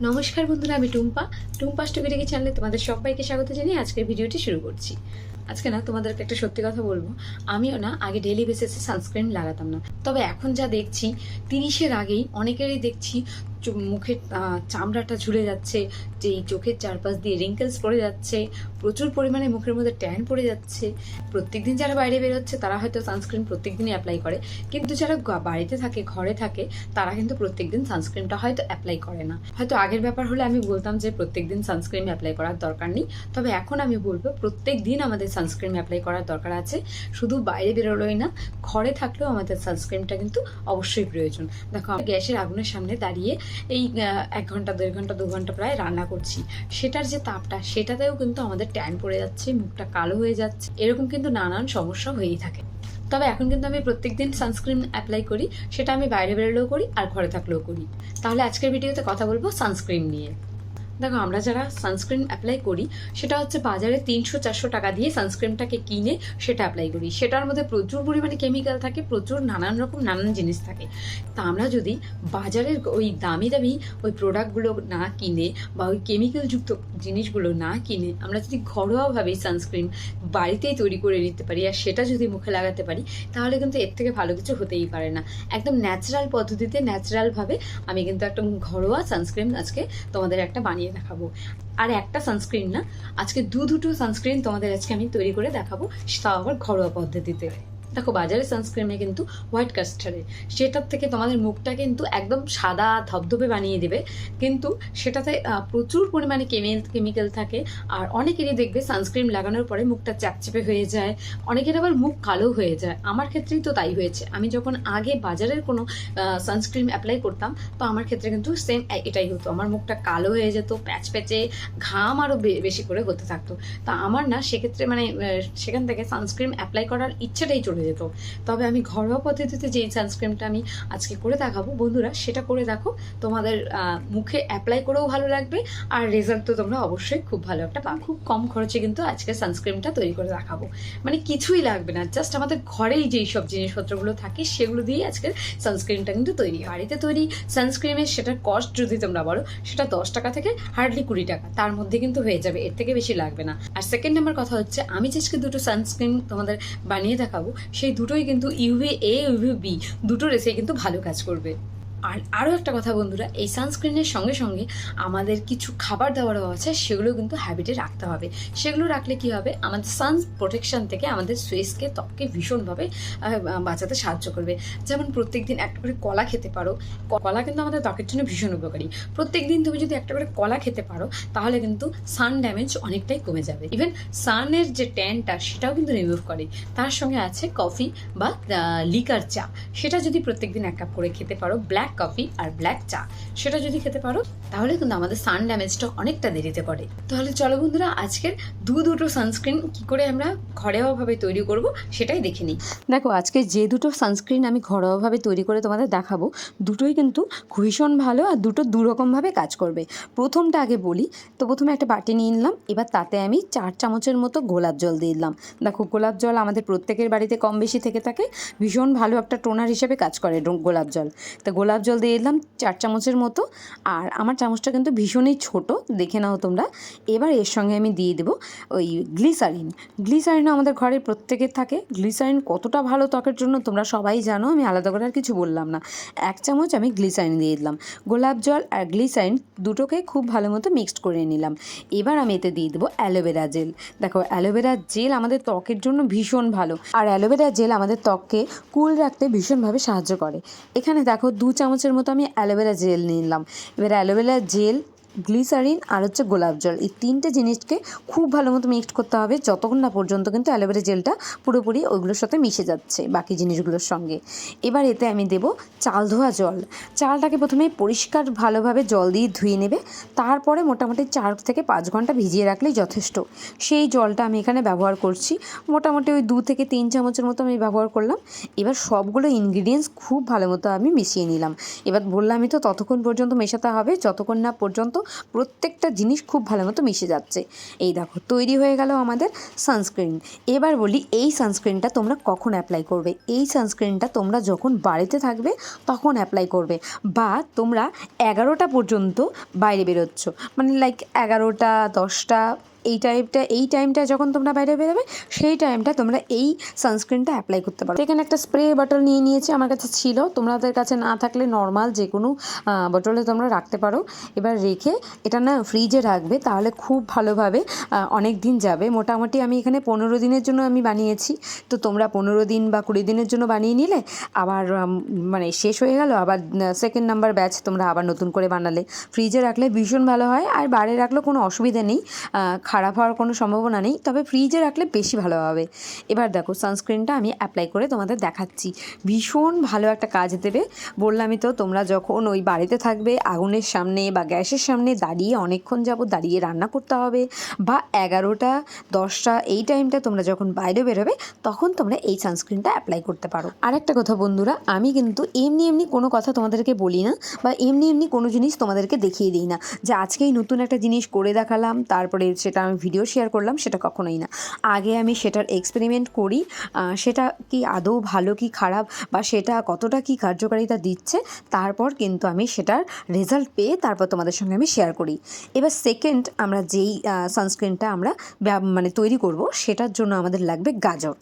নমস্কার বন্ধুরা, আমি টুম্পা। টুম্পা স্টুডিও চ্যানেলে তোমাদের সবাইকে স্বাগত জানিয়ে আজকের ভিডিওটি শুরু করছি। আজকে না তোমাদেরকে একটা সত্যি কথা বলব। আমিও না আগে ডেলি বেসিসে সানস্ক্রিন লাগাতাম না। তবে এখন যা দেখছি, তিরিশের আগেই অনেকেরই দেখছি মুখের চামড়াটা ঝুলে যাচ্ছে, যে চোখের চারপাশ দিয়ে রিঙ্কেলস পড়ে যাচ্ছে, প্রচুর পরিমাণে মুখের মধ্যে ট্যান পড়ে যাচ্ছে। প্রত্যেকদিন যারা বাইরে বেরোচ্ছে, তারা হয়তো সানস্ক্রিন প্রত্যেকদিনই অ্যাপ্লাই করে। কিন্তু যারা বাড়িতে থাকে, ঘরে থাকে, তারা কিন্তু প্রত্যেকদিন সানস্ক্রিনটা হয়তো অ্যাপ্লাই করে না। হয়তো আগের ব্যাপার হলে আমি বলতাম যে প্রত্যেকদিন সানস্ক্রিন অ্যাপ্লাই করার দরকার নেই। তবে এখন আমি বলব প্রত্যেক দিন আমাদের সানস্ক্রিন অ্যাপ্লাই করার দরকার আছে। শুধু বাইরে বেরোলোই না, ঘরে থাকলেও আমাদের সানস্ক্রিনটা কিন্তু অবশ্যই প্রয়োজন। দেখো, গ্যাসের আগুনের সামনে দাঁড়িয়ে এই এক ঘণ্টা, দেড় ঘণ্টা, দু ঘণ্টা প্রায় রান্না করছি। সেটার যে তাপটা, সেটাতেও কিন্তু আমাদের ট্যান পড়ে যাচ্ছে, মুখটা কালো হয়ে যাচ্ছে। এরকম কিন্তু নানান সমস্যা হয়েই থাকে। তবে এখন কিন্তু আমি প্রত্যেকদিন সানস্ক্রিন অ্যাপ্লাই করি, সেটা আমি বাইরে বেরোলেও করি আর ঘরে থাকলেও করি। তাহলে আজকের ভিডিওতে কথা বলব সানস্ক্রিন নিয়ে। দেখো, আমরা যারা সানস্ক্রিন অ্যাপ্লাই করি, সেটা হচ্ছে বাজারে তিনশো, চারশো টাকা দিয়ে সানস্ক্রিনটাকে কিনে সেটা অ্যাপ্লাই করি। সেটার মধ্যে প্রচুর পরিমাণে কেমিক্যাল থাকে, প্রচুর নানান রকম নানান জিনিস থাকে। তা আমরা যদি বাজারের ওই দামি দামি ওই প্রোডাক্টগুলো না কিনে বা ওই কেমিক্যালযুক্ত জিনিসগুলো না কিনে, আমরা যদি ঘরোয়াভাবে সানস্ক্রিন বাড়িতেই তৈরি করে নিতে পারি আর সেটা যদি মুখে লাগাতে পারি, তাহলে কিন্তু এর থেকে ভালো কিছু হতেই পারে না। একদম ন্যাচারাল পদ্ধতিতে ন্যাচারালভাবে আমি কিন্তু একটা ঘরোয়া সানস্ক্রিন আজকে তোমাদের একটা বানিয়ে দেখাবো। আর একটা সানস্ক্রিন না, আজকে দু দুটো সানস্ক্রিন তোমাদের আজকে আমি তৈরি করে দেখাবো তাও আবার ঘরোয়া পদ্ধতিতে। দেখো বাজারে সানস্ক্রিনে কিন্তু হোয়াইট কাস্টারে সেটার থেকে তোমাদের মুখটা কিন্তু একদম সাদা, ধবধবে বানিয়ে দেবে। কিন্তু সেটাতে প্রচুর পরিমাণে কেমিক্যাল থাকে। আর অনেকেরই দেখবে সানস্ক্রিন লাগানোর পরে মুখটা চ্যাপচেপে হয়ে যায়। অনেকের আবার মুখ কালো হয়ে যায়। আমার ক্ষেত্রেই তো তাই হয়েছে। আমি যখন আগে বাজারের কোনো সানস্ক্রিন অ্যাপ্লাই করতাম, তো আমার ক্ষেত্রে কিন্তু সেম এটাই হতো। আমার মুখটা কালো হয়ে যেত, প্যাচ প্যাচে ঘাম আরও বেশি করে হতে থাকতো। তা আমার না, সেক্ষেত্রে মানে সেখান থেকে সানস্ক্রিন অ্যাপ্লাই করার ইচ্ছেটাই চলে যেত। তবে আমি ঘরোয়া পদ্ধতিতে যে সানস্ক্রিনটা আমি আজকে করে দেখাবো, বন্ধুরা সেটা করে দেখো। তোমাদের মুখে অ্যাপ্লাই করেও ভালো লাগবে আর রেজাল্ট তো তোমরা অবশ্যই খুব ভালো একটা পাবে খুব কম খরচে কিন্তু আজকে সানস্ক্রিনটা তৈরি করে দেখাবো। মানে কিছুই লাগবে না জাস্ট আমাদের ঘরেই যেই সব জিনিসপত্রগুলো থাকে সেগুলো দিয়েই আজকের সানস্ক্রিনটা কিন্তু তৈরি। বাড়িতে তৈরি সানস্ক্রিনের সেটার কস্ট যদি তোমরা বলো, সেটা দশ টাকা থেকে হার্ডলি কুড়ি টাকা, তার মধ্যে কিন্তু হয়ে যাবে, এর থেকে বেশি লাগবে না। আর সেকেন্ড নাম্বার কথা হচ্ছে, আমি যে আজকে দুটো সানস্ক্রিন তোমাদের বানিয়ে দেখাবো সেই দুটোই কিন্তু ইউভি এ ইউভি বি দুটো রেসে কিন্তু ভালো কাজ করবে। আর আরও একটা কথা বন্ধুরা, এই সানস্ক্রিনের সঙ্গে সঙ্গে আমাদের কিছু খাবার দাবারও আছে, সেগুলো কিন্তু হ্যাবিটে রাখতে হবে। সেগুলো রাখলে কি হবে? আমাদের সান প্রোটেকশন থেকে আমাদের ফেসকে ত্বককে ভীষণভাবে বাঁচাতে সাহায্য করবে। যেমন প্রত্যেক দিন একটা করে কলা খেতে পারো কলা কিন্তু আমাদের ত্বকের জন্য ভীষণ উপকারী। প্রত্যেক দিন তুমি যদি একটা করে কলা খেতে পারো, তাহলে কিন্তু সান ড্যামেজ অনেকটাই কমে যাবে। ইভেন সানের যে ট্যানটা সেটাও কিন্তু রিমুভ করে। তার সঙ্গে আছে কফি বা লিকার চা। সেটা যদি প্রত্যেকদিন এক কাপ করে খেতে পারো ব্ল্যাক কফি আর ব্ল্যাক চা। সেটা যদি খেতে পারো, তাহলে কিন্তু আমাদের সান ড্যামেজটা অনেকটা দেরিতে করে। তাহলে চলো বন্ধুরা, আজকের দু দুটো সানস্ক্রিন কি করে আমরা ঘরোয়াভাবে তৈরি করব সেটাই দেখে নিই। দেখো, আজকে যে দুটো সানস্ক্রিন আমি ঘরোয়াভাবে তৈরি করে তোমাদের দেখাবো, দুটোই কিন্তু ভীষণ ভালো আর দুটো দুরকমভাবে কাজ করবে। প্রথমটা আগে বলি, তো প্রথমে একটা বাটি নিয়ে নিলাম, এবার তাতে আমি চার চামচের মতো গোলাপ জল দিয়ে দিলাম। দেখো, গোলাপ জল আমাদের প্রত্যেকের বাড়িতে কম বেশি থেকে থাকে, ভীষণ ভালো একটা টোনার হিসেবে কাজ করে গোলাপ জল। তো গোলাপ জল দিয়ে দিলাম চার চামচের মতো। আর আমার চামচটা কিন্তু ভীষণই ছোট, দেখে নাও তোমরা। এবার এর সঙ্গে আমি দিয়ে দেবো ওই গ্লিসারিন। গ্লিসারিন আমাদের ঘরে প্রত্যেকের থাকে। গ্লিসারিন কতটা ভালো ত্বকের জন্য তোমরা সবাই জানো, আমি আলাদা করে আর কিছু বললাম না। এক চামচ আমি গ্লিসারিন দিয়ে দিলাম। গোলাপ জল আর গ্লিসারিন দুটোকে খুব ভালো মতো মিক্সড করে নিলাম। এবার আমি এতে দিয়ে দেবো অ্যালোভেরা জেল। দেখো, অ্যালোভেরা জেল আমাদের ত্বকের জন্য ভীষণ ভালো। আর অ্যালোভেরা জেল আমাদের ত্বককে কুল রাখতে ভীষণভাবে সাহায্য করে। এখানে দেখো দু চামচের মতো আমি অ্যালোভেরা জেল নিলাম। এবার অ্যালোভেরা জেল গ্লিসারিন আর হচ্ছে গোলাপ জল। এই তিনটে জিনিসকে খুব ভালো মতো মিক্সড করতে হবে। যতক্ষণ না পর্যন্ত কিন্তু অ্যালোভেরা জেলটা পুরোপুরি ওইগুলোর সাথে মিশে যাচ্ছে বাকি জিনিসগুলোর সঙ্গে। এবার এতে আমি দেব চাল ধোয়া জল। চালটাকে প্রথমে পরিষ্কার ভালোভাবে জল দিয়ে ধুয়ে নেবে। তারপরে মোটামুটি চার থেকে পাঁচ ঘণ্টা ভিজিয়ে রাখলেই যথেষ্ট। সেই জলটা আমি এখানে ব্যবহার করছি। মোটামুটি ওই দু থেকে তিন চামচের মতো আমি ব্যবহার করলাম। এবার সবগুলো ইনগ্রিডিয়েন্টস খুব ভালো মতো আমি মিশিয়ে নিলাম। এবার বললামই তো ততক্ষণ পর্যন্ত মেশাতে হবে, যতক্ষণ না পর্যন্ত প্রত্যেকটা জিনিস খুব ভালো মতো মিশে যাচ্ছে। এই দেখো, তৈরি হয়ে গেল আমাদের সানস্ক্রিন এবার বলি, এই সানস্ক্রিনটা তোমরা কখন অ্যাপ্লাই করবে? এই সানস্ক্রিনটা তোমরা যখন বাড়িতে থাকবে, তখন অ্যাপ্লাই করবে। বা তোমরা এগারোটা পর্যন্ত বাইরে বেরোচ্ছ। মানে লাইক এগারোটা, দশটা এই টাইমটা এই টাইমটা যখন তোমরা বাইরে বেরোবে, সেই টাইমটা তোমরা এই সানস্ক্রিনটা অ্যাপ্লাই করতে পারো। এখানে একটা স্প্রে বটল নিয়ে নিয়েছি, আমার কাছে ছিল। তোমাদের কাছে না থাকলে নর্মাল যে কোনো বটলে তোমরা রাখতে পারো। এবার রেখে এটা না ফ্রিজে রাখবে, তাহলে খুব ভালোভাবে অনেক দিন যাবে। মোটামুটি আমি এখানে পনেরো দিনের জন্য আমি বানিয়েছি। তো তোমরা পনেরো দিন বা কুড়ি দিনের জন্য বানিয়ে নিলে, আবার মানে শেষ হয়ে গেল, আবার সেকেন্ড নাম্বার ব্যাচ তোমরা আবার নতুন করে বানালে। ফ্রিজে রাখলে ভীষণ ভালো হয়, আর বাইরে রাখলেও কোনো অসুবিধা নেই। খারাপ হওয়ার কোনো সম্ভাবনা নেই, তবে ফ্রিজে রাখলে বেশি ভালো হবে। এবার দেখো সানস্ক্রিনটা আমি অ্যাপ্লাই করে তোমাদের দেখাচ্ছি। ভীষণ ভালো একটা কাজ দেবে। বললামই তো, তোমরা যখন ওই বাড়িতে থাকবে, আগুনের সামনে বা গ্যাসের সামনে দাঁড়িয়ে অনেকক্ষণ যাব দাঁড়িয়ে রান্না করতে হবে বা এগারোটা, দশটা, এই টাইমটা তোমরা যখন বাইরে বেরোবে, তখন তোমরা এই সানস্ক্রিনটা অ্যাপ্লাই করতে পারো। আরেকটা কথা বন্ধুরা, আমি কিন্তু এমনি এমনি কোনো কথা তোমাদেরকে বলি না বা এমনি এমনি কোনো জিনিস তোমাদেরকে দেখিয়ে দিই না। যে আজকেই নতুন একটা জিনিস করে দেখালাম, তারপরে সেটা আমি ভিডিও শেয়ার করলাম, সেটা কখনোই না। আগে আমি সেটার এক্সপেরিমেন্ট করি সেটা কি আদৌ ভালো কি খারাপ বা সেটা কতটা কি কার্যকারিতা দিচ্ছে, তারপর কিন্তু আমি সেটার রেজাল্ট পেয়ে তারপর তোমাদের সঙ্গে আমি শেয়ার করি। এবার সেকেন্ড আমরা যেই সানস্ক্রিনটা আমরা মানে তৈরি করব, সেটার জন্য আমাদের লাগবে গাজর।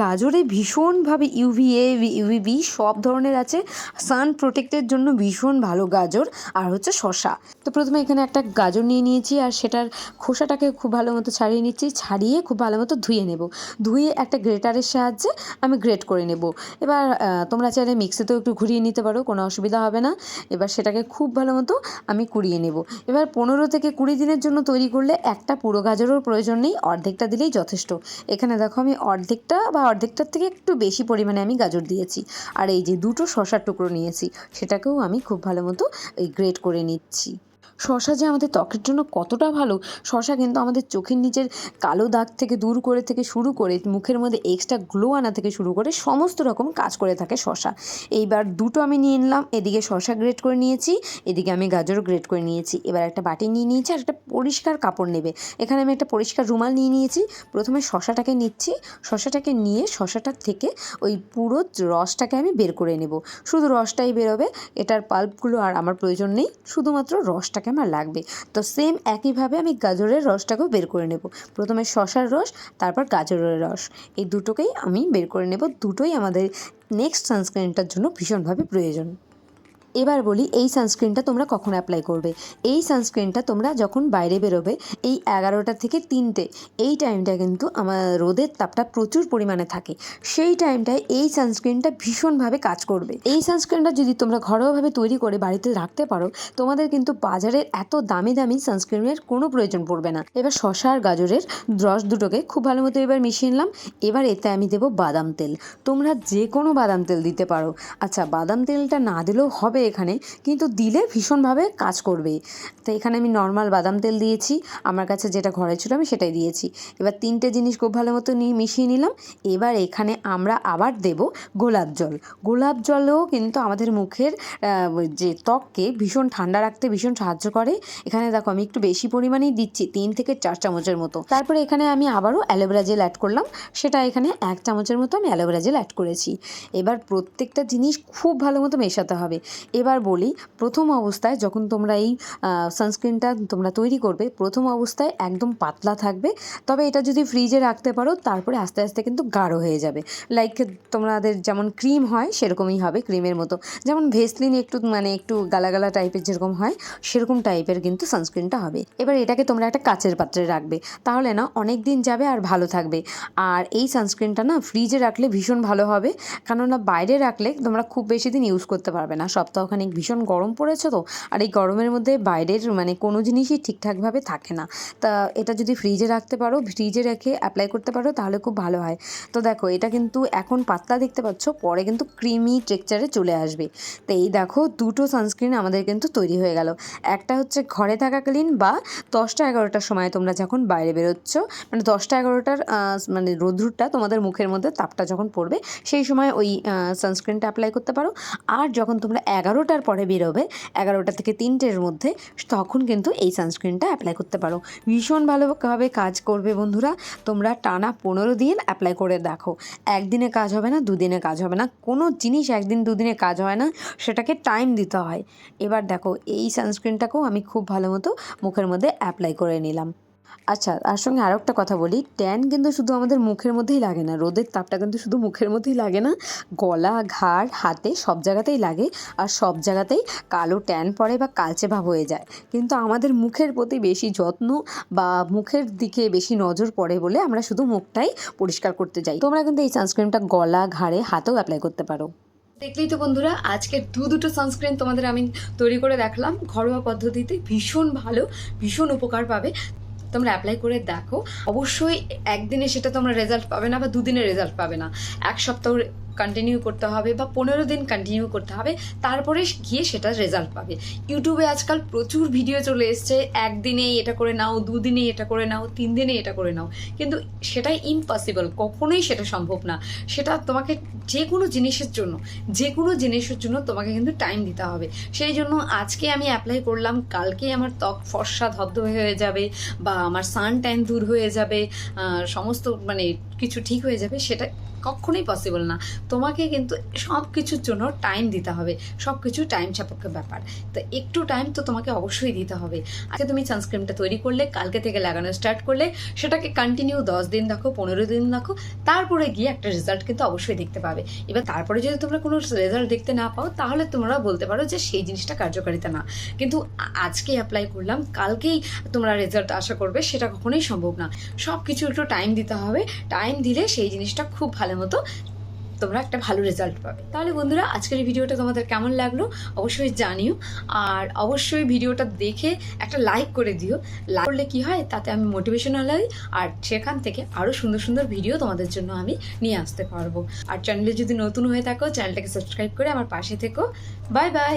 গাজরে ভীষণভাবে ইউভিএ ইউভিবি সব ধরনের আছে। সান প্রোটেক্টের জন্য ভীষণ ভালো গাজর, আর হচ্ছে শশা তো প্রথমে এখানে একটা গাজর নিয়ে নিয়েছি, আর সেটার খোসাটাকে খুব ভালো মতো ছাড়িয়ে নিচ্ছি, ছাড়িয়ে খুব ভালো মতো ধুয়ে নেব। ধুয়ে একটা গ্রেটারের সাহায্যে আমি গ্রেট করে নেব। এবার তোমরা চাইলে মিক্সিতেও একটু ঘুরিয়ে নিতে পারো, কোনো অসুবিধা হবে না। এবার সেটাকে খুব ভালো মতো আমি কুড়িয়ে নেব। এবার পনেরো থেকে কুড়ি দিনের জন্য তৈরি করলে একটা পুরো গাজরের প্রয়োজন নেই, অর্ধেকটা দিলেই যথেষ্ট। এখানে দেখো আমি অর্ধেকটা বা অর্ধেকটার থেকে একটু বেশি পরিমাণে আমি গাজর দিয়েছি। আর এই যে দুটো শশার টুকরো নিয়েছি, সেটাকেও আমি খুব ভালো মতো এই গ্রেট করে নিচ্ছি। শশা যে আমাদের ত্বকের জন্য কতটা ভালো, শশা কিন্তু আমাদের চোখের নিচের কালো দাগ থেকে দূর করে থেকে শুরু করে মুখের মধ্যে এক্সট্রা গ্লো আনা থেকে শুরু করে সমস্ত রকম কাজ করে থাকে শশা। এইবার দুটো আমি নিয়ে নিলাম, এদিকে শশা গ্রেট করে নিয়েছি, এদিকে আমি গাজর গ্রেট করে নিয়েছি। এবার একটা বাটি নিয়ে নিয়েছি আর একটা পরিষ্কার কাপড় নেবে। এখানে আমি একটা পরিষ্কার রুমাল নিয়ে নিয়েছি, প্রথমে শশাটাকে নিচ্ছি, শশাটাকে নিয়ে শশাটার থেকে ওই পুরো রসটাকে আমি বের করে নেব। শুধু রসটাই বেরোবে, এটার পাল্পগুলো আর আমার প্রয়োজন নেই, শুধুমাত্র রসটাকে আমার লাগবে। তো সেম একইভাবে আমি গাজরের রসটাকেও বের করে নেব। প্রথমে শশার রস, তারপর গাজরের রস। এই দুটোকেই আমি বের করে নেব। দুটোই আমাদের নেক্সট সানস্ক্রিনটার জন্য ভীষণভাবে প্রয়োজন। এবার বলি, এই সানস্ক্রিনটা তোমরা কখন অ্যাপ্লাই করবে? এই সানস্ক্রিনটা তোমরা যখন বাইরে বেরোবে, এই এগারোটা থেকে তিনটে, এই টাইমটা কিন্তু আমার রোদের তাপটা প্রচুর পরিমাণে থাকে। সেই টাইমটায় এই সানস্ক্রিনটা ভীষণভাবে কাজ করবে। এই সানস্ক্রিনটা যদি তোমরা ঘরোয়াভাবে তৈরি করে বাড়িতে রাখতে পারো, তোমাদের কিন্তু বাজারের এত দামি দামি সানস্ক্রিনের কোনো প্রয়োজন পড়বে না। এবার শশা আর গাজরের রস দুটোকে খুব ভালো মতো এবার মিশিয়ে নিলাম। এবার এতে আমি দেবো বাদাম তেল। তোমরা যে কোনো বাদাম তেল দিতে পারো। আচ্ছা বাদাম তেলটা না দিলেও হবে এখানে, কিন্তু দিলে ভীষণভাবে কাজ করবে। তো এখানে আমি নর্মাল বাদাম তেল দিয়েছি, আমার কাছে যেটা ঘরে ছিল আমি সেটাই দিয়েছি। এবার তিনটে জিনিস খুব ভালো মতো নিয়ে মিশিয়ে নিলাম, এবার এখানে আমরা আবার দেব গোলাপ জল। গোলাপ জলও কিন্তু আমাদের মুখের যে ত্বককে ভীষণ ঠান্ডা রাখতে ভীষণ সাহায্য করে। এখানে দেখো আমি একটু বেশি পরিমাণেই দিচ্ছি, তিন থেকে চার চামচের মতো। তারপরে এখানে আমি আবারও অ্যালোভেরা জেল অ্যাড করলাম, সেটা এখানে এক চামচের মতো আমি অ্যালোভেরা জেল অ্যাড করেছি। এবার প্রত্যেকটা জিনিস খুব ভালো মতো মেশাতে হবে। এবার বলি, প্রথম অবস্থায় যখন তোমরা এই সানস্ক্রিনটা তোমরা তৈরি করবে, প্রথম অবস্থায় একদম পাতলা থাকবে। তবে এটা যদি ফ্রিজে রাখতে পারো, তারপরে আস্তে আস্তে কিন্তু গাঢ় হয়ে যাবে। লাইক তোমাদের যেমন ক্রিম হয়, সেরকমই হবে ক্রিমের মতো। যেমন ভেসলিন একটু মানে একটু গালা গালা টাইপের যেরকম হয়, সেরকম টাইপের কিন্তু সানস্ক্রিনটা হবে। এবার এটাকে তোমরা একটা কাচের পাত্রে রাখবে। তাহলে না অনেক দিন যাবে আর ভালো থাকবে। আর এই সানস্ক্রিনটা না ফ্রিজে রাখলে ভীষণ ভালো হবে। কেননা বাইরে রাখলে তোমরা খুব বেশি দিন ইউজ করতে পারবে না সপ্তাহখানিক ভীষণ গরম পড়েছে তো? আর এই গরমের মধ্যে বাইরের মানে কোনো জিনিসই ঠিকঠাকভাবে থাকে না। তা এটা যদি ফ্রিজে রাখতে পারো ফ্রিজে রেখে অ্যাপ্লাই করতে পারো তাহলে খুব ভালো হয়। তো দেখো, এটা কিন্তু এখন পাতলা দেখতে পাচ্ছ, পরে কিন্তু ক্রিমি টেক্সচারে চলে আসবে। তো এই দেখো, দুটো সানস্ক্রিন আমাদের কিন্তু তৈরি হয়ে গেল। একটা হচ্ছে ঘরে থাকাকালীন বা দশটা এগারোটার সময় তোমরা যখন বাইরে বেরোচ্ছ মানে দশটা এগারোটার মানে রোদ্রুরটা তোমাদের মুখের মধ্যে তাপটা যখন পড়বে, সেই সময় ওই সানস্ক্রিনটা অ্যাপ্লাই করতে পারো। আর যখন তোমরা এগারো এগারোটার পরে বেরোবে, এগারোটা থেকে তিনটের মধ্যে তখন কিন্তু এই সানস্ক্রিনটা অ্যাপ্লাই করতে পারো। ভীষণ ভালোভাবে কাজ করবে বন্ধুরা, তোমরা টানা পনেরো দিন অ্যাপ্লাই করে দেখো। একদিনে কাজ হবে না, দুদিনে কাজ হবে না, কোনো জিনিস একদিন দুদিনে কাজ হয় না, সেটাকে টাইম দিতে হয়। এবার দেখো, এই সানস্ক্রিনটাকেও আমি খুব ভালো মতো মুখের মধ্যে অ্যাপ্লাই করে নিলাম। আচ্ছা তার সঙ্গে আরও একটা কথা বলি। ট্যান কিন্তু শুধু আমাদের মুখের মধ্যেই লাগে না, রোদের তাপটা কিন্তু শুধু মুখের মধ্যেই লাগে না, গলা, ঘাড়, হাতে সব জায়গাতেই লাগে। আর সব জায়গাতেই কালো ট্যান পড়ে বা কালচে ভাব হয়ে যায়। কিন্তু আমাদের মুখের প্রতি বেশি যত্ন বা মুখের দিকে বেশি নজর পড়ে বলে আমরা শুধু মুখটাই পরিষ্কার করতে যাই। তোমরা কিন্তু এই সানস্ক্রিনটা গলা, ঘাড়ে, হাতেও অ্যাপ্লাই করতে পারো। দেখলেই তো বন্ধুরা, আজকের দু দুটো সানস্ক্রিন তোমাদের আমি তৈরি করে রাখলাম ঘরোয়া পদ্ধতিতে ভীষণ ভালো, ভীষণ উপকার পাবে। তোমরা অ্যাপ্লাই করে দেখো। অবশ্যই একদিনে সেটা তোমরা রেজাল্ট পাবে না বা দুদিনে রেজাল্ট পাবে না। এক সপ্তাহ কন্টিনিউ করতে হবে বা পনেরো দিন কন্টিনিউ করতে হবে, তারপরে গিয়ে সেটা রেজাল্ট পাবে। ইউটিউবে আজকাল প্রচুর ভিডিও চলে এসছে একদিনে এটা করে নাও দুদিনে এটা করে নাও তিন দিনে এটা করে নাও। কিন্তু সেটাই ইম্পসিবল কখনোই সেটা সম্ভব না। সেটা তোমাকে যে কোনো জিনিসের জন্য, যে কোনো জিনিসের জন্য তোমাকে কিন্তু টাইম দিতে হবে। সেই জন্য আজকে আমি অ্যাপ্লাই করলাম, কালকে আমার ত্বক ফর্সা ধবধবে হয়ে যাবে বা আমার সান ট্যান দূর হয়ে যাবে সমস্ত মানে কিছু ঠিক হয়ে যাবে, সেটা কখনোই পসিবল না। তোমাকে কিন্তু সব কিছুর জন্য টাইম দিতে হবে। সব কিছু টাইম সাপেক্ষ ব্যাপার। তো একটু টাইম তো তোমাকে অবশ্যই দিতে হবে। আজকে তুমি সানস্ক্রিনটা তৈরি করলে, কালকে থেকে লাগানো স্টার্ট করলে, সেটাকে কন্টিনিউ দশ দিন দেখো, পনেরো দিন দেখো, তারপরে গিয়ে একটা রেজাল্ট কিন্তু অবশ্যই দেখতে পাবে। এবার তারপরে যদি তোমরা কোনো রেজাল্ট দেখতে না পাও, তাহলে তোমরা বলতে পারো যে সেই জিনিসটা কার্যকারিতা না। কিন্তু আজকে অ্যাপ্লাই করলাম, কালকেই তোমরা রেজাল্ট আশা করবে, সেটা কখনোই সম্ভব না। সব কিছু একটু টাইম দিতে হবে। টাইম দিলে সেই জিনিসটা খুব ভালো মতো তোমরা একটা ভালো রেজাল্ট পাবে। তাহলে বন্ধুরা, আজকের এই ভিডিওটা তোমাদের কেমন লাগল অবশ্যই জানিও। আর অবশ্যই ভিডিওটা দেখে একটা লাইক করে দিও। লাইক করলে কী হয়? তাতে আমি মোটিভেশনাল হই। আর সেখান থেকে আরও সুন্দর সুন্দর ভিডিও তোমাদের জন্য আমি নিয়ে আসতে পারব। আর চ্যানেলে যদি নতুন হয়ে থাকো চ্যানেলটাকে সাবস্ক্রাইব করে আমার পাশে থেকো। Bye bye